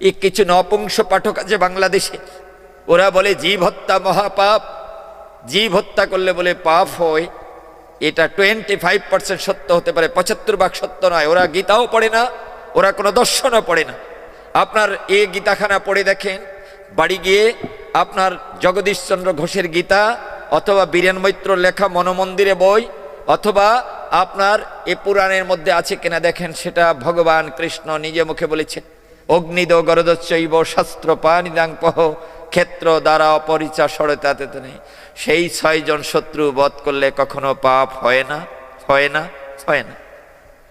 এই কিছু নপুংস পাঠক আছে বাংলাদেশে। ওরা বলে, জীব হত্যা মহাপাপ। জীব হত্যা করলে বলে, পাপ হয়। এটা টোয়েন্টি ফাইভ পার্সেন্ট সত্য হতে পারে। পঁচাত্তর ভাগ সত্য নয়। ওরা গীতাও পড়ে না, ওরা কোনো দর্শনও পড়ে না। আপনার এ গীতাখানা পড়ে দেখেন, বাড়ি গিয়ে আপনার জগদীশচন্দ্র ঘোষের গীতা, অথবা বীরেন মৈত্র লেখা মনোমন্দিরে বই, অথবা আপনার এ পুরাণের মধ্যে আছে কিনা দেখেন, সেটা ভগবান কৃষ্ণ নিজে মুখে বলেছেন। অগ্নিদ গরদচ্চৈব শাস্ত্র পানিদাং পহ ক্ষেত্র দ্বারা অপরিচা সরতাতে নেই সেই ছয়জন শত্রু বধ করলে কখনো পাপ হয় না হয় না হয় না।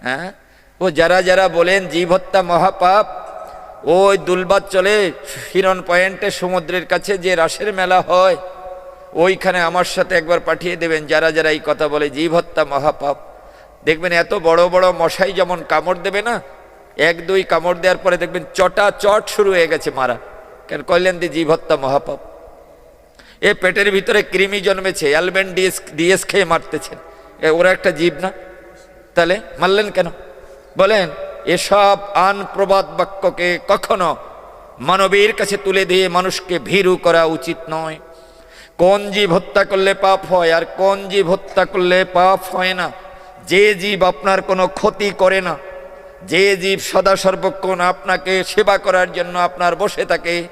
হ্যাঁ? ও যারা যারা বলেন জীব হত্যা মহাপাপ ওই দুলবাদ চলে হিরণ পয়েন্টে সমুদ্রের কাছে যে রাসের মেলা হয়, ওইখানে আমার সাথে একবার পাঠিয়ে দেবেন। যারা যারা এই কথা বলে জীব হত্যা মহাপাপ, দেখবেন এত বড় বড় মশাই যেমন কামড় দেবে না এক, দুই কামড় দেওয়ার পরে দেখবেন চটা চট শুরু হয়ে গেছে মারা। কেন কইলেন যে জীব হত্যা মহাপাপ। এ পেটের ভিতরে কৃমি জন্মেছে, অ্যালবেন ডিএস ডিএস খেয়ে মারতেছেন ওরা একটা জীব না? তাহলে মারলেন কেন? বলেন, এসব আন প্রবাদ বাক্যকে কখনো মানবীর কাছে তুলে দিয়ে মানুষকে ভীরু করা উচিত নয়। কোন জীব হত্যা করলে পাপ হয় আর কোন জীব হত্যা করলে পাপ হয় না? যে জীব আপনার কোনো ক্ষতি করে না যে জীব সদা সর্বক্ষণ আপনাকে সেবা করার জন্য আপনার বসে থাকে,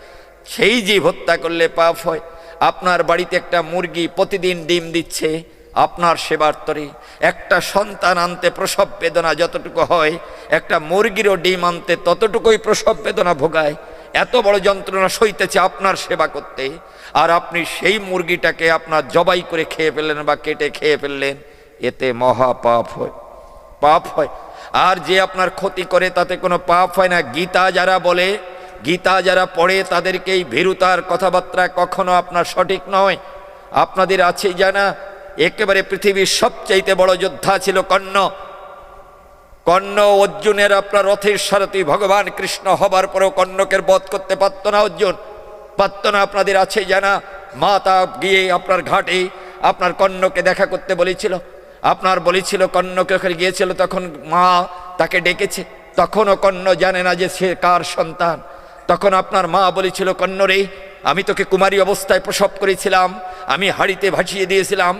সেই জীব হত্যা করলে পাপ হয়। আপনার বাড়িতে একটা মুরগি প্রতিদিন ডিম দিচ্ছে, আপনার সেবার তরে। একটা সন্তান আনতে প্রসব বেদনা যতটুকু হয়, একটা মুরগিরও ডিম আনতে ততটুকুই প্রসব বেদনা ভোগায়। এত বড় যন্ত্রণা সইতেছে আপনার সেবা করতে। আর আপনি সেই মুরগিটাকে আপনার জবাই করে খেয়ে ফেললেন বা কেটে খেয়ে ফেললেন, এতে মহা পাপ হয়। পাপ হয়। আর যে আপনার ক্ষতি করে তাতে কোনো পাপ হয় না। গীতা যারা বলে, গীতা যারা পড়ে তাদেরকে এই ভীরুতার কথাবার্তা কখনো আপনার সঠিক নয়। আপনাদের আছে জানা, একেবারে পৃথিবীর সবচাইতে বড় যোদ্ধা ছিল কর্ণ। কর্ণ অর্জুনের আপনার রথের সারথী ভগবান কৃষ্ণ হবার পরেও কর্ণকের বধ করতে পারত না অর্জুন। পারত না আপনাদের আছে জানা, মাতা গিয়ে আপনার ঘাটে আপনার কর্ণকে দেখা করতে বলেছিল আপনার বলেছিল কর্ণকে ওখানে গিয়েছিল, তখন মা তাকে ডেকেছে। তখনও কর্ণ জানে না যে সে কার সন্তান। তখন আপনার মা বলেছিল কর্ণ রে, আমি তোকে কুমারী অবস্থায় প্রসব করেছিলাম, আমি হাড়িতে ভাসিয়ে দিয়েছিলাম,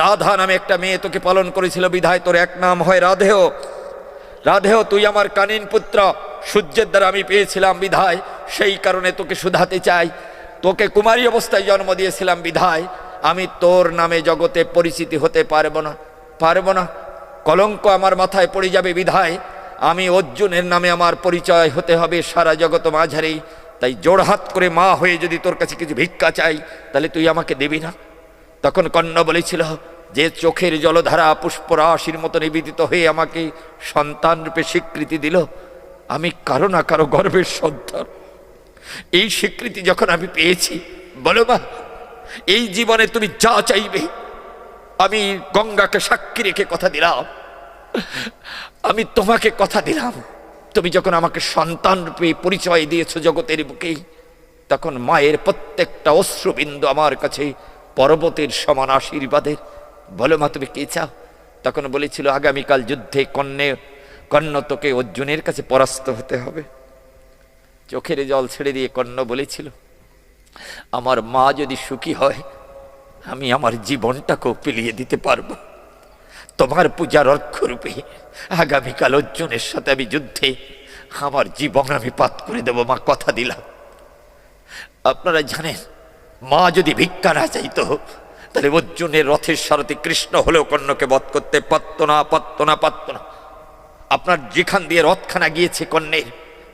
রাধা নামে একটা মেয়ে তোকে পালন করেছিল, বিধায় তোর এক নাম হয় রাধেয়। রাধেও তুই আমার কানিন পুত্র, সূর্যের দ্বারা আমি পেয়েছিলাম, বিধায় সেই কারণে তোকে শুধাতে চাই। তোকে কুমারী অবস্থায় জন্ম দিয়েছিলাম, বিধায়। আমি তোর নামে জগতে পরিচিতি হতে পারব না। পারব না। কলঙ্ক আমার মাথায় পড়ে যাবে বিধায়। আমি অর্জুনের নামে আমার পরিচয় হতে হবে সারা জগত মাঝারেই তাই জোড়হাত করে মা হয়ে যদি তোর কাছে কিছু ভিক্ষা চাই, তাহলে তুই আমাকে দিবি না। তখন কর্ণ বলেছিল, যে চোখের জলধারা পুষ্পরাশির মতো নিবেদিত হয়ে আমাকে সন্তান রূপে স্বীকৃতি দিল, আমি কারও না কারও গর্বের সন্তান। এই স্বীকৃতি যখন আমি পেয়েছি, বলো মা, এই জীবনে তুমি যা চাইবে আমি গঙ্গাকে সাক্ষী রেখে কথা দিলাম। আমি তোমাকে কথা দিলাম। তুমি যখন আমাকে সন্তান রূপে পরিচয় দিয়েছ জগতের বুকেই তখন মায়ের প্রত্যেকটা অশ্রুবিন্দু আমার কাছে পর্বতের সমান আশীর্বাদের। বলো মা, তুমি কে চাও? তখন বলেছিল, আগামীকাল যুদ্ধে কন্যে, কর্ণ তোকে অর্জুনের কাছে পরাস্ত হতে হবে। চোখের জল ছেড়ে দিয়ে কর্ণ বলেছিল, আমার মা যদি সুখী হয় আমি আমার জীবনটাকেও পিলিয়ে দিতে পারব। তোমার পূজার অর্থরূপে আগামীকাল অর্জুনের সাথে আমি যুদ্ধে আমার জীবন আমি পাত করে দেবো, মা, কথা দিলাম। আপনারা জানেন, মা যদি ভিক্ষা না চাইতো, তাহলে অর্জুনের রথের সারথী কৃষ্ণ হলেও কর্ণকে বধ করতে পারত না পারত না পারত না। আপনার যেখান দিয়ে রথখানা গিয়েছে কর্ণের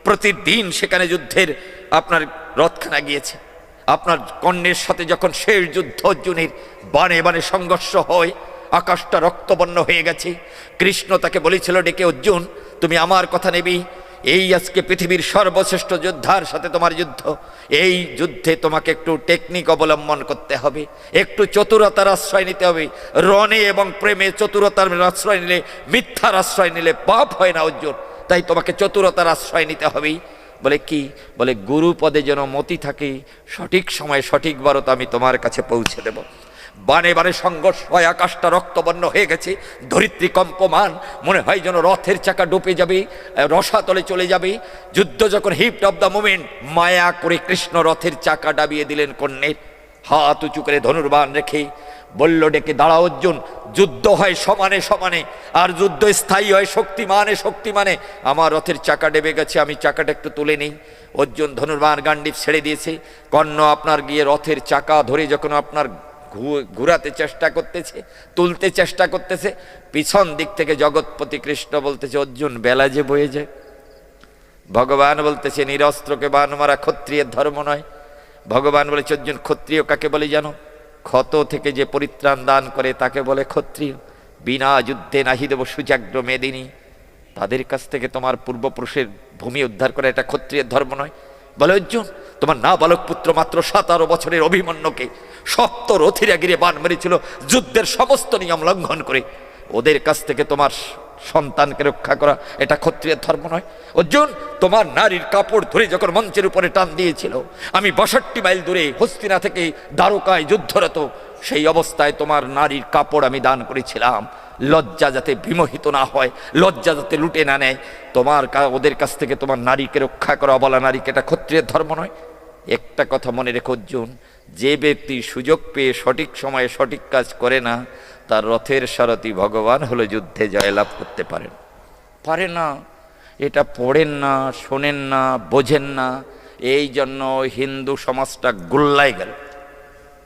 প্রতিদিন সেখানে যুদ্ধের আপনার রথখানা গিয়েছে। আপনার কর্ণের সাথে যখন শেষ যুদ্ধ, অর্জুনের বানে বানে সংঘর্ষ হয়, আকাশটা রক্তবর্ণ হয়ে গেছে। কৃষ্ণ তাকে বলেছিল, ডেকে অর্জুন, তুমি আমার কথা নেবি। এই আজকে পৃথিবীর সর্বশ্রেষ্ঠ যোদ্ধার সাথে তোমার যুদ্ধ। এই যুদ্ধে তোমাকে একটু টেকনিক অবলম্বন করতে হবে। একটু চতুরতার আশ্রয় নিতে হবে। রণে এবং প্রেমে চতুরতার আশ্রয় নিলে, মিথ্যার আশ্রয় নিলে পাপ হয় না অর্জুন। তাই তোমাকে চতুরতার আশ্রয় নিতে হবেই বলে কি? বলে, গুরু পদে যেন মতি থাকে, সঠিক সময়ে সঠিক বারত আমি তোমার কাছে পৌঁছে দেব। বানে বানে সংঘর্ষ হয়, আকাশটা রক্তবর্ণ হয়ে গেছে, ধরিত্রী কম্পমান, মনে হয় যেন রথের চাকা ডুবে যাবে রসাতলে চলে যাবে। যুদ্ধ যখন হিট অব দ্য মোমেন্ট, মায়া করে কৃষ্ণ রথের চাকা ডাবিয়ে দিলেন কন্যের। হাত উঁচু করে ধনুর্বান রেখে বলল, ডেকে দাঁড়া অর্জুন, যুদ্ধ হয় সমানে সমানে, আর যুদ্ধ স্থায়ী হয় শক্তিমানে শক্তিমানে। আমার রথের চাকা ডেবে গেছে, আমি চাকাটা একটু তুলে নেই। অর্জুন ধনুর্বান গান্ডিপ ছেড়ে দিয়েছে, কর্ণ আপনার গিয়ে রথের চাকা ধরে যখন আপনার ঘুরাতে চেষ্টা করতেছে, তুলতে চেষ্টা করতেছে, পিছন দিক থেকে জগৎপতি কৃষ্ণ বলতেছে, অর্জুন, বেলা যে বয়ে যায়। ভগবান বলতেছে, নিরস্ত্রকে বান মারা ক্ষত্রিয়ের ধর্ম নয়। ভগবান বলেছে, অর্জুন, ক্ষত্রিয় কাকে বলে জানো? ক্ষত থেকে যে পরিত্রাণ দান করে তাকে বলে ক্ষত্রিয়। বিনা যুদ্ধে নাহি দেব সুজাগ্র মেদিনী। তাদের কাছ থেকে তোমার পূর্বপুরুষের ভূমি উদ্ধার করে এটা ক্ষত্রিয়ের ধর্ম নয়। বলে, অর্জুন, তোমার না বালক পুত্র মাত্র সাতারো বছরের অভিমন্যকে সপ্ত রথিরা গিরে বান মেরেছিল যুদ্ধের সমস্ত নিয়ম লঙ্ঘন করে। ওদের কাছ থেকে তোমার সন্তানকে রক্ষা করা, এটা ক্ষত্রিয়ের ধর্ম নয়। অর্জুন, তোমার নারীর কাপড় ধরে যখন মঞ্চের উপরে টান দিয়েছিল, আমি বাষট্টি মাইল দূরে হস্তিনা থেকে দ্বারকায় যুদ্ধরত, সেই অবস্থায় তোমার নারীর কাপড় আমি দান করেছিলাম। লজ্জা যাতে বিমোহিত না হয়, লজ্জা যাতে লুটে না নেয়, তোমার ওদের কাছ থেকে তোমার নারীকে রক্ষা করা বলা নারীকে, এটা ক্ষত্রিয়ের ধর্ম নয়। একটা কথা মনে রেখো অর্জুন, যে ব্যক্তি সুযোগ পেয়ে সঠিক সময়ে সঠিক কাজ করে না তার রথের সারথি ভগবান হলো যুদ্ধে জয়লাভ করতে পারেন। পারে না, এটা পড়েন না, শোনেন না, বোঝেন না, এই জন্য হিন্দু সমাজটা গোল্লায় গেল,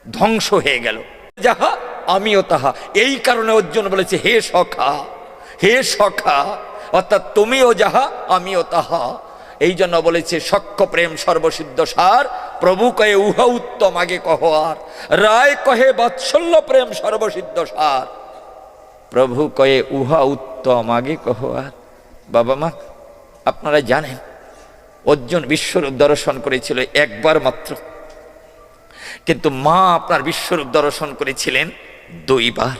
ধ্বংস হয়ে গেল। যাহা, আমিও তাহা, এই কারণে অর্জুন বলেছে, হে সখা হে সখা, অর্থাৎ তুমিও যাহা, আমিও তাহা, এই জন্য বলেছে সক্ষ প্রেম সর্বসিদ্ধ সার প্রভু কয়ে, উহা উত্তম, আগে কহ আর। রায় কহে, বাৎসল্য প্রেম সর্বসিদ্ধ সার। প্রভু কয়ে, উহা উত্তম, আগে কহ আর। বাবা মা, আপনারা জানেন, অর্জুন বিশ্বরূপ দর্শন করেছিল একবার মাত্র। কিন্তু মা আপনার বিশ্বরূপ দর্শন করেছিলেন দুইবার।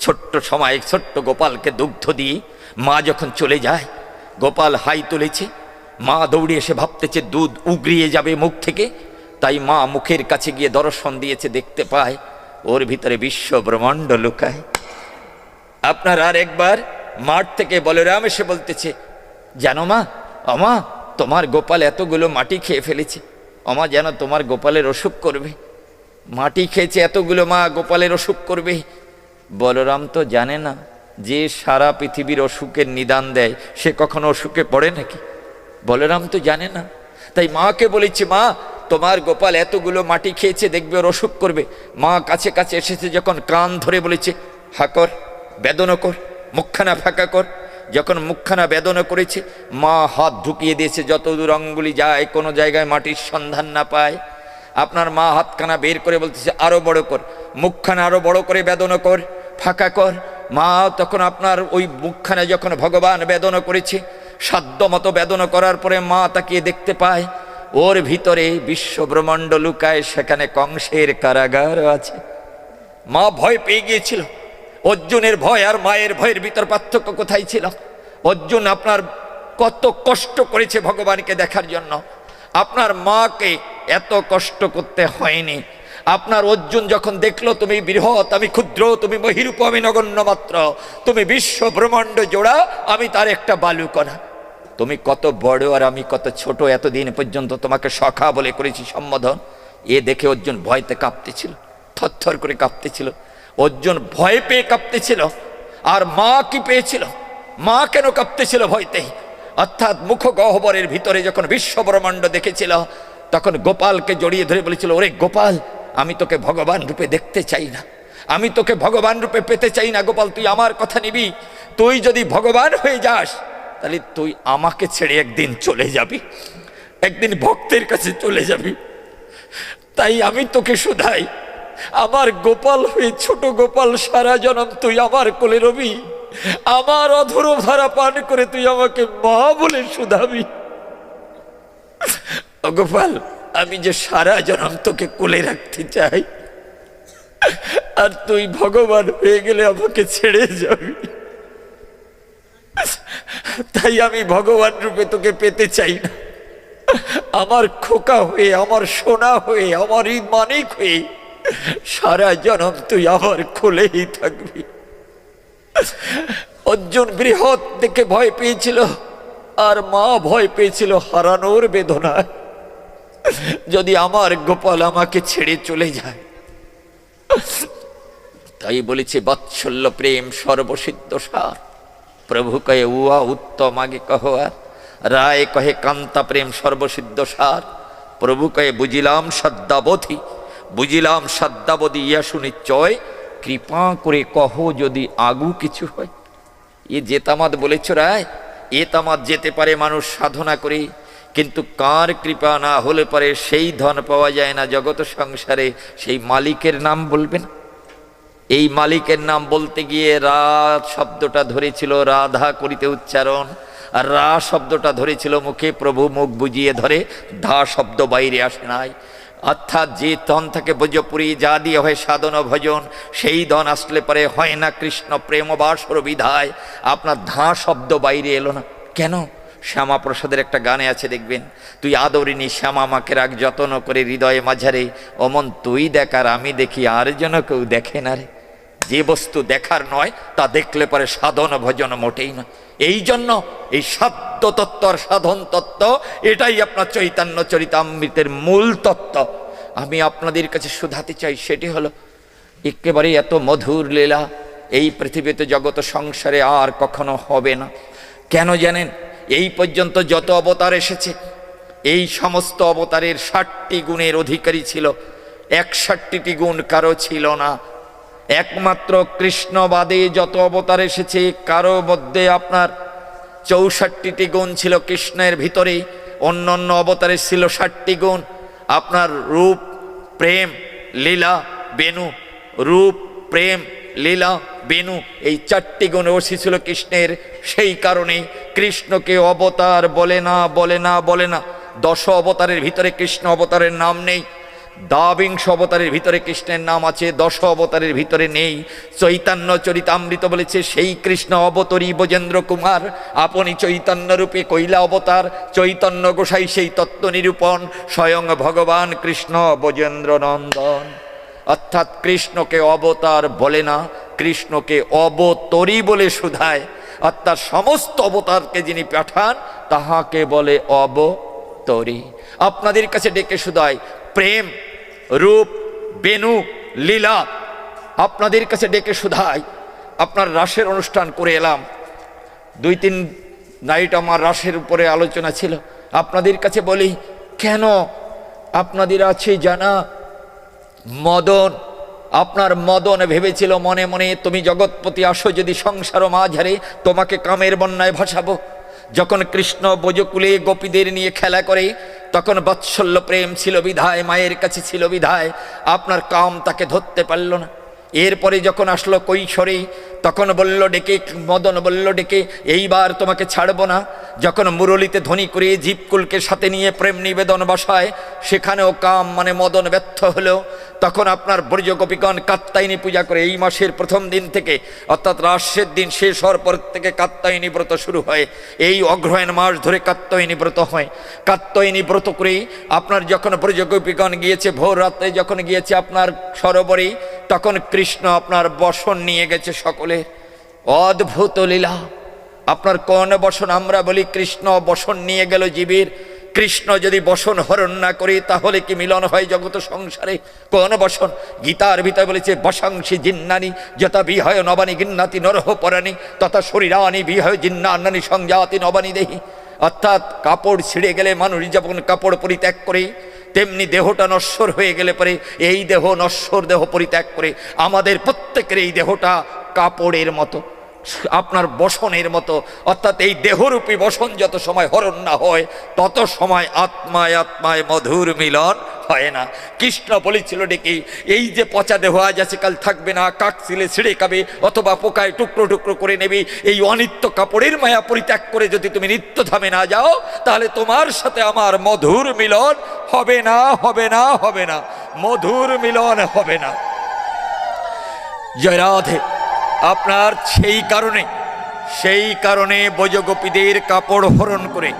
ছোট্ট সময় ছোট্ট গোপালকে দুগ্ধ দিয়ে মা যখন চলে যায়, গোপাল হাই তুলেছে মা দৌড়ে এসে ভাবতেছে, দুধ উগড়িয়ে যাবে মুখ থেকে। তাই মা মুখের কাছে গিয়ে দর্শন দিয়েছে, দেখতে পায়, ওর ভিতরে বিশ্ব ব্রহ্মাণ্ড লুকায়। আপনার আর একবার মাঠ থেকে বলরাম এসে বলতেছে, জানো মা, অমা, তোমার গোপাল এতগুলো মাটি খেয়ে ফেলেছে। অমা, যেন তোমার গোপালের অসুখ করবে। মাটি খেয়েছে এতগুলো মা, গোপালের অসুখ করবে। বলরাম তো জানে না যে সারা পৃথিবীর অসুখের নিদান দেয়। সে কখনো অসুখে পড়ে নাকি? বলরাম তো জানে না। তাই মাকে বলেছে, মা, তোমার গোপাল এতগুলো মাটি খেয়েছে, দেখবে ওর অসুখ করবে। মা কাছে কাছে এসেছে, যখন কান ধরে বলেছে হাকর বেদনা কর, মুখখানা ফাঁকা কর। যখন মুখখানা বেদনা করেছে, মা হাত ঢুকিয়ে দিয়েছে যত দূর অঙ্গুলি যায়, কোনো জায়গায় মাটির সন্ধান না পায়। আপনার মা হাতখানা বের করে বলতেছে আরও বড় কর, মুখখানা আরও বড় করে বেদনা কর, ফাঁকা কর। মা তখন আপনার ওই মুখখানা যখন ভগবান বেদনা করেছে সাধ্য মতো বেদনা করার পরে মা তাকিয়ে দেখতে পায়, ওর ভিতরে বিশ্ব ব্রহ্মাণ্ড লুকায় সেখানে কংসের কারাগার আছে। মা ভয় পেয়ে গিয়েছিল। অর্জুনের ভয় আর মায়ের ভয়ের ভিতর পার্থক্য কোথায় ছিল? অর্জুন আপনার কত কষ্ট করেছে ভগবানকে দেখার জন্য। আপনার মাকে এত কষ্ট করতে হয়নি। আপনার অর্জুন যখন দেখল, তুমি বৃহৎ, আমি ক্ষুদ্র, তুমি মহিরূপ আমি নগণ্য মাত্র তুমি বিশ্ব ব্রহ্মাণ্ড জোড়া, আমি তার একটা বালুকণা। তুমি কত বড় আর আমি কত ছোট এতদিন পর্যন্ত তোমাকে সখা বলে করেছি সম্বোধন। এ দেখে অর্জুন ভয়তে কাঁপতেছিল, থরথর করে কাঁপতেছিল। অর্জুন ভয় পেয়ে কাঁপতেছিল, আর মা কি পেয়েছিল? মা কেন কাঁপতেছিল ভয়তে অর্থাৎ মুখ গহ্বরের ভিতরে যখন বিশ্ব ব্রহ্মাণ্ড দেখেছিল, তখন গোপালকে জড়িয়ে ধরে বলেছিল, ওরে গোপাল, আমি তোকে ভগবান রূপে দেখতে চাই না। আমি তোকে ভগবান রূপে পেতে চাই না, গোপাল, তুই আমার কথা নিবি। তুই যদি ভগবান হয়ে যাস তাহলে তুই আমাকে ছেড়ে একদিন চলে যাবি। একদিন ভক্তের কাছে চলে যাবি। তাই আমি তোকে শুধাই। আমার গোপাল হয়ে ছোট গোপাল সারা জনম তুই আমার কোলে রবি। আমার অধর ধারা পান করে তুই আমাকে মা বলে শুধাবি। গোপাল, আমি যে সারা জনম তোকে কোলে রাখতে চাই, আর তুই ভগবান হয়ে গেলে আমাকে ছেড়ে যাবি। তাই আমি ভগবান রূপে তোকে পেতে চাই না। আমার খোকা হয়ে, আমার সোনা হয়ে, আমার ঈদ মানিক হয়ে সারা জনম তুই আমার কোলেই থাকবি। অর্জুন বৃহৎ দেখে ভয় পেয়েছিল, আর মা ভয় পেয়েছিল হারানোর বেদনায়। যদি আমার গোপাল আমাকে ছেড়ে চলে যায়, তাই বলেছে বাৎসল্য প্রেম সর্বসিদ্ধ সার। কহে উয়া উত্তম আগে কহ আর। রায় কহে, কান্তা প্রেম সর্বসিদ্ধ সার। প্রভু কহে বুঝিলাম সদ্যাবধি বুঝিলাম সদ্যাবধি ইয়া সুনিশ্চয় কৃপা করে কহ যদি আগু কিছু হয়। এ জেতামাত বলেছ রায়, এ তামাত যেতে পারে মানুষ সাধনা করে কিন্তু কার কৃপা না হলে পারে সেই ধন পাওয়া যায় না। জগৎ সংসারে সেই মালিকের নাম বলবেন এই মালিকের নাম বলতে গিয়ে রা শব্দটা ধরেছিল, রাধা করিতে উচ্চারণ। আর রা শব্দটা ধরেছিল মুখে, প্রভু মুখ বুঝিয়ে ধরে, ধা শব্দ বাইরে আসে নাই। অর্থাৎ যে ধন থাকে ভোজপুরি, যা দিয়ে হয় সাধন ভজন, সেই ধন আসলে পরে হয় না কৃষ্ণ প্রেম বাসর বিধায় আপনার ধা শব্দ বাইরে এলো না। কেন? শ্যামা প্রসাদের একটা গানে আছে, দেখবেন। তুই আদরিনী শ্যামা মাকে রাখ যত্ন করে হৃদয়ে মাঝারে, অমন তুই দেখার, আমি দেখি আর যেন কেউ দেখে না রে। যে বস্তু দেখার নয়, তা দেখলে পরে সাধন ভজন মোটেই না এই জন্য এই সাধ্য তত্ত্ব আর সাধন তত্ত্ব, এটাই আপনার চৈতন্য চরিতামৃতের মূল তত্ত্ব। আমি আপনাদের কাছে শুধাতে চাই, সেটি হলো, একেবারে এত মধুর লীলা, এই পৃথিবীতে জগৎ সংসারে আর কখনো হবে না। কেন জানেন, এই পর্যন্ত যত অবতার এসেছে, এই সমস্ত অবতারের ষাটটি গুণের অধিকারী ছিল, একষট্টিটি গুণ কারও ছিল না। একমাত্র কৃষ্ণবাদে যত অবতার এসেছে, কারও মধ্যে আপনার চৌষট্টিটি গুণ ছিল কৃষ্ণের ভিতরে অন্য অন্য অবতারে ছিল ষাটটি গুণ। আপনার রূপ, প্রেম, লীলা, বেনু, রূপ, প্রেম, লীলা, বেনু, এই চারটি গুণ ছিল কৃষ্ণের। সেই কারণে কৃষ্ণকে অবতার বলে না বলে না বলে না। দশ অবতারের ভিতরে কৃষ্ণ অবতারের নাম নেই। দাবিংশ অবতারের ভিতরে কৃষ্ণের নাম আছে, দশ অবতারের ভিতরে নেই। চৈতন্য চরিতামৃত বলেছে, সেই কৃষ্ণ অবতরী বজেন্দ্র কুমার। আপনি চৈতন্য রূপে কৈলা অবতার, চৈতন্য গোসাই সেই তত্ত্ব নিরূপণ। স্বয়ং ভগবান কৃষ্ণ বজেন্দ্র নন্দন। অর্থাৎ কৃষ্ণকে অবতার বলে না, কৃষ্ণকে অবতরী বলে শুধায়। অর্থাৎ সমস্ত অবতারকে যিনি পাঠান, তাহাকে বলে অবতরী। আপনাদের কাছে ডেকে শুধায়, প্রেম রূপ, বেনু, লীলা আপনাদের কাছে ডেকে শুধাই। আপনার রাসের অনুষ্ঠান করে এলাম। দুই তিন নাইট আমার রাসের উপরে আলোচনা ছিল। আপনাদের কাছে বলি, কেন আপনাদের আছে জানা? মদন, আপনার মদন ভেবেছিল মনে মনে, তুমি জগৎপতি, আসো যদি সংসার মাঝারে, তোমাকে কামের বন্যায় ভাসাবো। যখন কৃষ্ণ বোজকুলে গোপীদের নিয়ে খেলা করে, তখন বৎসল্য প্রেম ছিল বিধায়, মায়ের কাছে ছিল বিধায়, আপনার কাম তাকে ধরতে পারল না। এরপরে যখন আসলো কৈশোরে তখন বলল, ডেকে মদন বলল, ডেকে এইবার তোমাকে ছাড়বো না। যখন মুরলিতে ধ্বনি করে জীবকুলকে সাথে নিয়ে প্রেম নিবেদন বসায়, সেখানেও কাম মানে মদন ব্যর্থ হলো। তখন আপনার বর্জ্য গোপীগণ কাত্তায়নী পূজা করে এই মাসের প্রথম দিন থেকে, অর্থাৎ রাশের দিন শেষ হওয়ার পর থেকে কাত্তায়নী ব্রত শুরু হয়। এই অগ্রহায়ণ মাস ধরে কাত্তায়নী ব্রত হয়। কাত্তায়নী ব্রত করেই আপনার যখন ব্রজ গোপীগণ গিয়েছে, ভোর রাত্রে যখন গিয়েছে আপনার সরোবরে, তখন কৃষ্ণ আপনার বসন নিয়ে গেছে সকলে। অদ্ভুত লীলা। আপনার কোন বসন আমরা বলি, কৃষ্ণ বসন নিয়ে গেল জীবের। কৃষ্ণ যদি বসন হরণ না করি, তাহলে কি মিলন হয় জগত সংসারে? কোন বসন, গীতার ভিতরে বলেছে বসাংশী জিন্নানি, যথা বিহয় নবানী গিন্নাতি নরহ পরাণী, তথা শরীরানি বিহয় জিন্নান্নানি সংজাতি নবানী দেহি। অর্থাৎ কাপড় ছিঁড়ে গেলে মানুষ যখন কাপড় পরিত্যাগ করে, তেমনি দেহটা নশ্বর হয়ে গেলে পরে এই দেহ নশ্বর দেহ পরিত্যাগ করে। আমাদের প্রত্যেকের এই দেহটা কাপড়ের মতো, আপনার বসনের মতো, অর্থাৎ এই দেহরূপী বসন যত সময় হরণ না হয়, তত সময় আত্মায় আত্মায় মধুর মিলন হয় না। কৃষ্ণ বলেছিল ডেকে এই যে পচা দেহ আজ আছে কাল থাকবে না কাক ছিলে ছিঁড়ে খাবে, অথবা পোকায় টুকরো টুকরো করে নেবে, এই অনিত্য কাপড়ের মায়া পরিত্যাগ করে যদি তুমি নিত্য ধামে না যাও, তাহলে তোমার সাথে আমার মধুর মিলন হবে না হবে না হবে না, মধুর মিলন হবে না। জয় রাধে। আপনার সেই কারণে সেই কারণে বজগোপীদের কাপড় হরণ করে।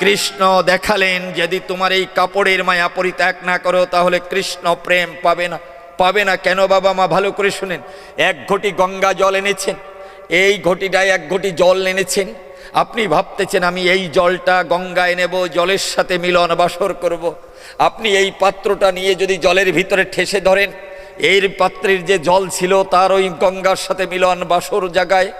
কৃষ্ণ দেখালেন, যদি তোমার এই কাপড়ের মায়া পরিত্যাগ না করো, তাহলে কৃষ্ণ প্রেম পাবে না। পাবে না কেন বাবা মা? ভালো করে শুনেন। এক ঘটি গঙ্গা জল এনেছেন। এই ঘটিটায় এক ঘটি জল এনেছেন। আপনি ভাবতেছেন, আমি এই জলটা গঙ্গায় নেব, জলের সাথে মিলন বাসর করব। আপনি এই পাত্রটা নিয়ে যদি জলের ভিতরে ঠেসে ধরেন এর পাত্রের যে জল ছিল তার ওই গঙ্গার সাথে মিলন বাসর জাগায়,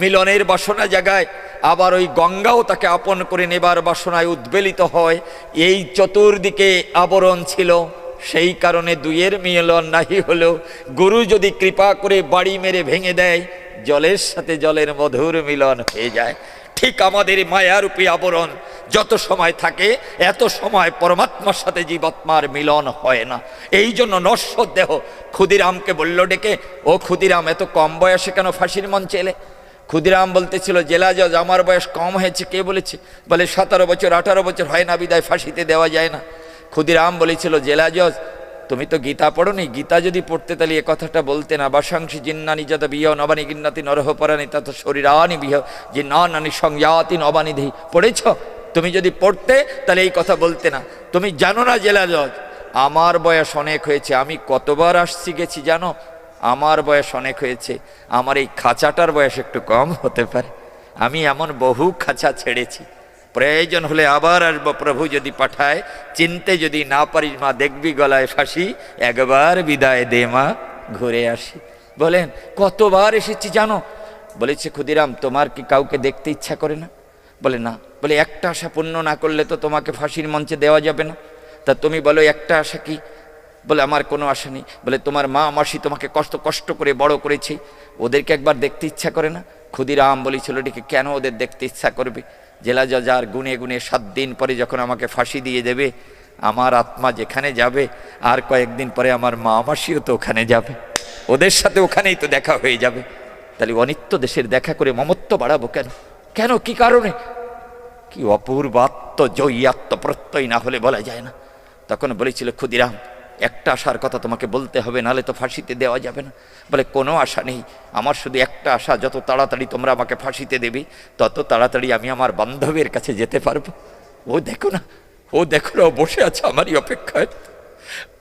মিলনের বাসনা জাগায়, আবার ওই গঙ্গাও তাকে আপন করে নেবার বাসনায় উদ্বেলিত হয়। এই চতুর্দিকে আবরণ ছিল। সেই কারণে দুইয়ের মিলন নাহি হলো। গুরু যদি কৃপা করে বাড়ি মেরে ভেঙে দেয়, জলের সাথে জলের মধুর মিলন হয়ে যায়। ঠিক আমাদের মায়ারূপী আবরণ। যত সময় থাকে, এত সময় পরমাত্মার সাথে জীবাত্মার মিলন হয় না। এই জন্য নশ্বর দেহ ক্ষুদিরামকে বলল, ডেকে, ও ক্ষুদিরাম, এত কম বয়সে কেন ফাঁসির মঞ্চে এলে? ক্ষুদিরাম বলতেছিল, জেলা জজ, আমার বয়স কম হয়েছে, কে বলেছে? বলে, সতেরো বছর, আঠারো বছর হয় না, বিদায় ফাঁসিতে দেওয়া যায় না। ক্ষুদিরাম বলেছিল, জেলা জজ, তুমি তো গীতা পড়োনি? গীতা যদি পড়তে, তাহলে এ কথাটা বলতে না। বাসাংশী জিন্নানি যত বিহ নবানী গিন্নাতি নরহ পরানি তত শরীরানি বিহ জিন্নানি সংয়াতি নবানিধি পড়েছ? তুমি যদি পড়তে, তাহলে এই কথা বলতে না। তুমি জানো না জেলা জজ আমার বয়স অনেক হয়েছে। আমি কতবার আসছি গেছি জানো? আমার বয়স অনেক হয়েছে। আমার এই খাঁচাটার বয়স একটু কম হতে পারে। আমি এমন বহু খাঁচা ছেড়েছি। প্রয়োজন হলে আবার আসব প্রভু যদি পাঠায়। চিনতে যদি না পারিস, মা, দেখবি গলায় ফাঁসি। একবার বিদায় দে, মা, ঘুরে আসি। বলেন, কতবার এসেছি জানো? বলেছে, ক্ষুদিরাম, তোমার কি কাউকে দেখতে ইচ্ছা করে না? বলে, না। বলে, একটা আশা পূর্ণ না করলে তো তোমাকে ফাঁসির মঞ্চে দেওয়া যাবে না। তা তুমি বলো, একটা আশা কি? বলে, আমার কোনো আশা নেই। বলে, তোমার মা মাসি তোমাকে কষ্ট কষ্ট করে বড় করেছে। ওদেরকে একবার দেখতে ইচ্ছা করে না? ক্ষুদিরাম বলেছিল, এটিকে কেন ওদের দেখতে ইচ্ছা করবে? জেলা জজার গুনে গুনে সাত দিন পরে যখন আমাকে ফাঁসি দিয়ে দেবে, আমার আত্মা যেখানে যাবে, আর কয়েকদিন পরে আমার মা মাসিও তো ওখানে যাবে। ওদের সাথে ওখানেই তো দেখা হয়ে যাবে। তাহলে অনিত্য দেশের দেখা করে মমত্ব বাড়াবো কেন? কেন? কি কারণে? কি অপূর্ব আত্ম জয়ী আত্ম প্রত্যয় না হলে বলা যায় না। তখন বলেছিল, ক্ষুদিরাম, একটা আশার কথা তোমাকে বলতে হবে নালে তো ফাঁসিতে দেওয়া যাবে না। বলে, কোনো আশা নেই। আমার শুধু একটা আশা, যত তাড়াতাড়ি তোমরা আমাকে ফাঁসিতে দেবে, তত তাড়াতাড়ি আমি আমার বান্ধবের কাছে যেতে পারব। ও দেখো না, ও দেখো না, ও বসে আছে আমারই অপেক্ষায়।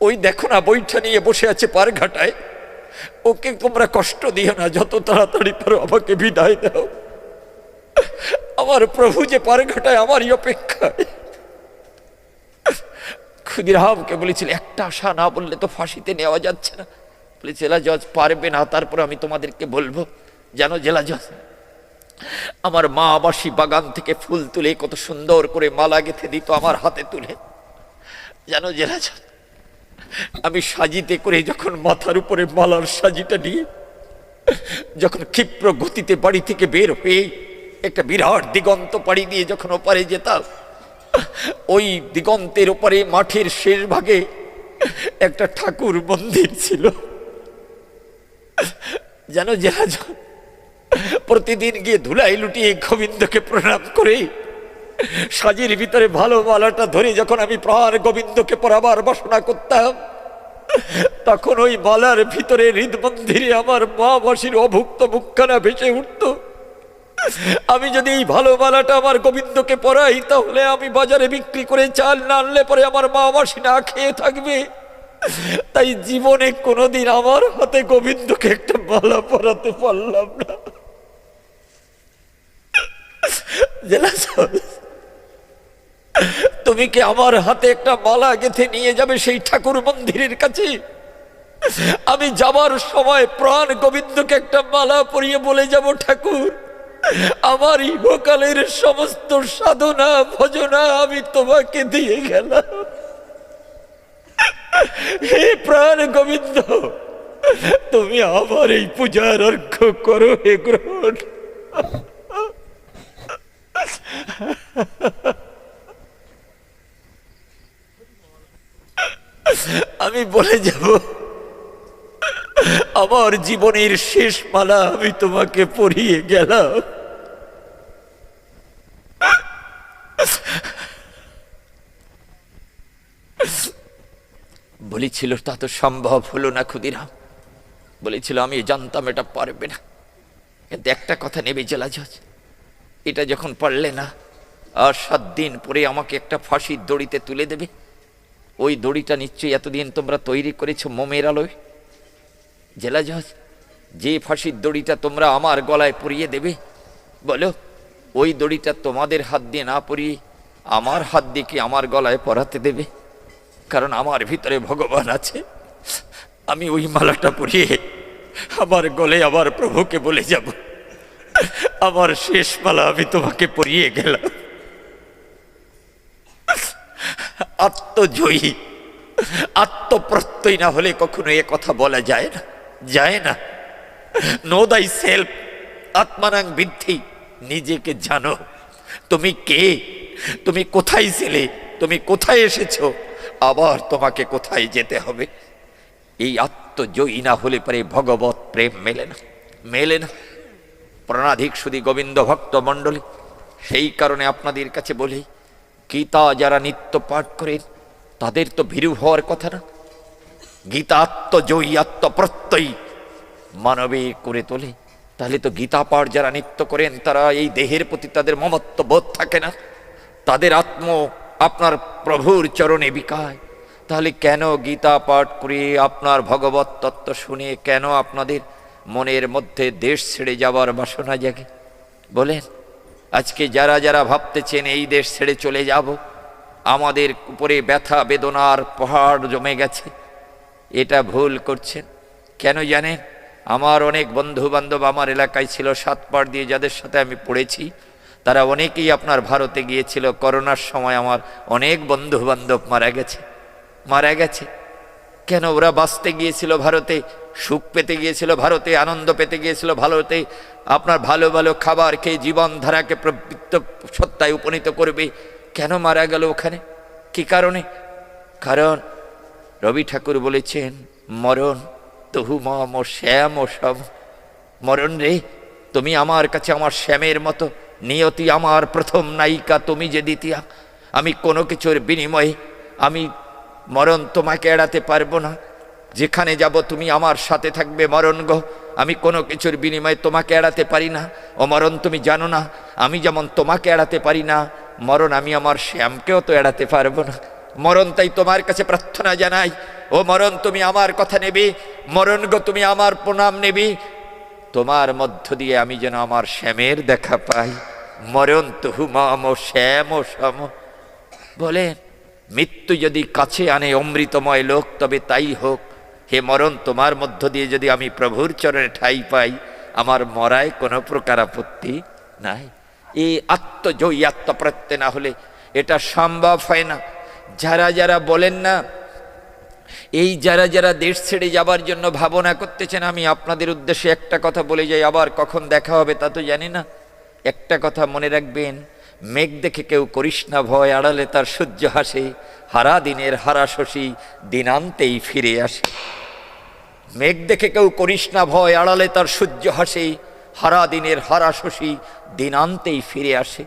ওই দেখো না বইটা নিয়ে বসে আছে পার ঘাটায়। ওকে তোমরা কষ্ট দিও না, যত তাড়াতাড়ি পারো আমাকে বিদায় দাও। আমার প্রভু যে পার ঘাটায় আমারই অপেক্ষায় ক্ষুদিরামকে বলেছিল, একটা আশা না বললে তো ফাঁসিতে নেওয়া যাচ্ছে না। বলে জেলা জজ পারবে না, তারপর আমি তোমাদেরকে বলব। জানো জেলা জজ, আমার মা বাসি বাগান থেকে ফুল তুলে কত সুন্দর করে মালা গেথে দিত আমার হাতে তুলে। জানো জেলা জজ, আমি সাজিতে করে যখন মাথার উপরে মালার সাজিটা নিয়ে, যখন ক্ষিপ্র গতিতে বাড়ি থেকে বের হয়ে একটা বিরাট দিগন্ত পাড়ি দিয়ে যখন ওপারে যেতাম, ওই দিগন্তের ওপারে মাঠের শেষ ভাগে একটা ঠাকুর মন্দির ছিল। যেন যারা প্রতিদিন গিয়ে ধুলাই লুটিয়ে গোবিন্দকে প্রণাম করে, সাজির ভিতরে ভালো মালাটা ধরে যখন আমি প্রাণ গোবিন্দকে পরাবার বাসনা করতাম, তখন ওই মালার ভিতরে হৃদ মন্দিরে আমার মা বাসির অভুক্ত মুখখানা ভেসে উঠতো। আমি যদি এই ভালো মালাটা আমার গোবিন্দকে পরাই, তাহলে আমি বাজারে বিক্রি করে চাল না আনলে পরে আমার মা মাসি না খেয়ে থাকবে। তাই জীবনে কোনোদিন আমার হাতে গোবিন্দকে একটা মালা পরাতে পারলাম না। তুমি কি আমার হাতে একটা মালা গেথে নিয়ে যাবে সেই ঠাকুর মন্দিরের কাছে? আমি যাবার সময় প্রাণ গোবিন্দকে একটা মালা পরিয়ে বলে যাব ঠাকুর। আমার ইহকালের সমস্ত সাধনা, ভজনা আমি তোমাকে দিয়ে গেলাম। হে প্রাণ গোবিন্দ, তুমি আমার এই পূজার অর্ঘ করো, হে গ্রহণ। আমি বলে যাব। আমার জীবনের শেষ মালা আমি তোমাকে পরিয়ে গেলাম। বলেছিল, তা তো সম্ভব হলো না ক্ষুদিরাম। বলেছিল, আমি জানতাম এটা পারবে না। কিন্তু একটা কথা নেবে জেলা জজ। এটা যখন পারলে না, আর সাত দিন পরে আমাকে একটা ফাঁসির দড়িতে তুলে দেবে। ওই দড়িটা নিশ্চয়ই এতদিন তোমরা তৈরি করেছ মোমের আলোয়। জেলা জজ যে ফাঁসির দড়িটা তোমরা আমার গলায় পরিয়ে দেবে, বলো, ওই দড়িটা তোমাদের হাত দিয়ে না পরিয়ে আমার হাত দিয়ে কি আমার গলায় পরাতে দেবে, কারণ আমার ভিতরে ভগবান আছে। আমি ওই মালাটা পরিয়ে আমার গলে আবার প্রভুকে বলে যাব। আমার শেষ মালা আমি তোমাকে পরিয়ে গেলাম। আত্মজয়ী, আত্মপ্রত্যয় না হলে কখনো এ কথা বলা যায় না। যায় না। নো দাই সেলফ আত্মানাং বৃদ্ধি, নিজেকে জানো। তুমি কে? তুমি কোথায় ছিলে? তুমি কোথায় এসেছ? আবার তোমাকে কোথায় যেতে হবে? এই আত্মজয়ী না হলে পরে ভগবত প্রেম মেলে না। মেলে না। প্রণাধিক শুধু গোবিন্দ ভক্ত মণ্ডলী, সেই কারণে আপনাদের কাছে বলি, গীতা যারা নিত্য পাঠ করেন, তাদের তো ভীরু হওয়ার কথা না। গীতা আত্মজয়ী আত্মপ্রত্যয়ী মানবে করে তোলে। তাহলে তো গীতা পাঠ যারা নিত্য করেন, তারা এই দেহের প্রতি তাদের মমত্ব বোধ থাকে না। তাদের আত্ম আপনার প্রভুর চরণে বিকায়। তাহলে কেন গীতা পাঠ করে আপনার ভগবত তত্ত্ব শুনে কেন আপনাদের মনের মধ্যে দেশ ছেড়ে যাওয়ার বাসনা জাগে? বলেন, আজকে যারা যারা ভাবতেছেন এই দেশ ছেড়ে চলে যাব, আমাদের উপরে ব্যথা, বেদনার পাহাড় জমে গেছে। এটা ভুল করছেন। কেন জানেন? আমার অনেক বন্ধু বান্ধব আমার এলাকায় ছিল সাতপাড় দিয়ে যাদের সাথে আমি পড়েছি, তারা অনেকেই আপনার ভারতে গিয়েছিল। করোনার সময় আমার অনেক বন্ধু বান্ধব মারা গেছে। মারা গেছে। কেন ওরা বাঁচতে গিয়েছিল ভারতে, সুখ পেতে গিয়েছিল ভারতে, আনন্দ পেতে গিয়েছিল ভারতে? আপনার ভালো ভালো খাবার খেয়ে জীবনধারাকে প্রবৃত্ত সত্তায় উপনীত করবে। কেন মারা গেল ওখানে? কি কারণে? কারণ রবি ঠাকুর বলেছেন, মরণ তহু মম শ্যাম ও সম। মরণ রে, তুমি আমার কাছে আমার শ্যামের মতো, নিয়তি আমার প্রথম নায়িকা তুমি যে দ্বিতীয়া। আমি কোনো কিছুর বিনিময়ে, আমি মরণ তোমাকে এড়াতে পারব না। যেখানে যাব তুমি আমার সাথে থাকবে মরণ গো। আমি কোনো কিছুর বিনিময়ে তোমাকে এড়াতে পারি না। ও মরণ তুমি জানো না, আমি যেমন তোমাকে এড়াতে পারি না, মরণ আমি আমার শ্যামকেও তো এড়াতে পারব না। মরণ তাই তোমার কাছে প্রার্থনা জানাই। ও মরণ, তুমি আমার কথা নেবে। মরণ গো, তুমি আমার প্রণাম নেবে। তোমার মধ্য দিয়ে আমি যেন আমার শ্যামের দেখা পাই। মরণ তুহু মম শ্যাম সম। বলেন, মৃত্যু যদি কাছে আনে অমৃতময় লোক, তবে তাই হোক। হে মরণ, তোমার মধ্য দিয়ে যদি আমি প্রভুর চরণে ঠাই পাই, আমার মরায় কোনো প্রকার আপত্তি নাই। এই আত্মজয়ী আত্মপ্রত্যয় না হলে এটা সম্ভব হয় না। যারা যারা বলেন না, এই যারা যারা দেশ ছেড়ে যাবার জন্য ভাবনা করতেছেন, আমি আপনাদের উদ্দেশ্যে একটা কথা বলে যাই, আবার কখন দেখা হবে তা তো জানি না। একটা কথা মনে রাখবেন, মেঘ দেখে কেউ করিস না ভয়, আড়ালে তার সূর্য হাসে, হারা দিনের হারা শশী দিনান্তেই ফিরে আসে। মেঘ দেখে কেউ করিস না ভয়, আড়ালে তার সূর্য হাসে, হারা দিনের হারা শশী দিনান্তেই ফিরে আসে।